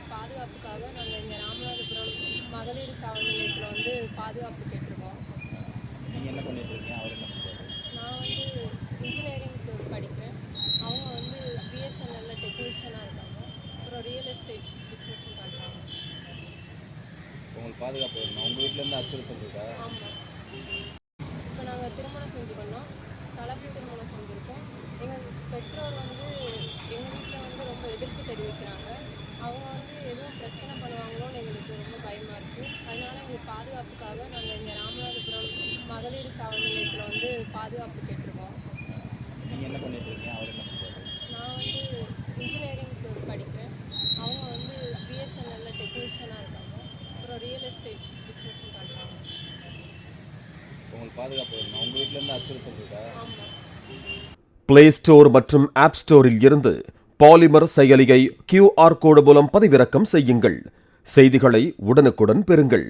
அவங்களுக்கு பாதுகாப்புக்காக நாங்கள் இங்கே ராமநாதபுரம் மகளிர் காவல் நிலையத்தில் வந்து பாதுகாப்பு கேட்டிருக்கோம். நீங்கள் என்ன பண்ணிட்டு இருக்கீங்க நான் வந்து இன்ஜினியரிங்க்கு படிக்கிறேன். அவங்க வந்து பிஎஸ்என்எல்ல டெக்னீஷியனாக இருக்காங்க. அப்புறம் ரியல் எஸ்டேட் பிஸ்னஸும் பண்ணுறாங்க உங்களுக்கு பாதுகாப்பு வேணும்? உங்கள் வீட்டிலேருந்து அச்சுறுத்தல் இருக்கா? ஆமாம் பாதுகாப்புக்காக நாங்கள் இங்கே ராமநாதபுரம் மகளிர் காவல் நிலையத்தில் வந்து பாதுகாப்பு கேட்டிருக்கோம். நீங்கள் என்ன பண்ணிட்டு இருக்கீங்க அவர் என்ன பண்ணுறாரு நான் வந்து இன்ஜினியரிங்க்கு படிக்கிறேன் அவங்க வந்து பிஎஸ்என்எல்ல டெக்னீஷியனாக இருக்காங்க. அப்புறம் ரியல் எஸ்டேட் பிஸ்னஸும் பண்ணுறாங்க உங்களுக்கு பாதுகாப்பு வேணுமா? உங்கள் வீட்டிலேருந்து அச்சுறுத்தல் இருக்கா? ஆமாம் பிளே ஸ்டோர் மற்றும் ஆப் ஸ்டோரில் இருந்து பாலிமர் செயலியை கியூஆர் கோடு மூலம் பதிவிறக்கம் செய்யுங்கள். செய்திகளை உடனுக்குடன் பெறுங்கள்.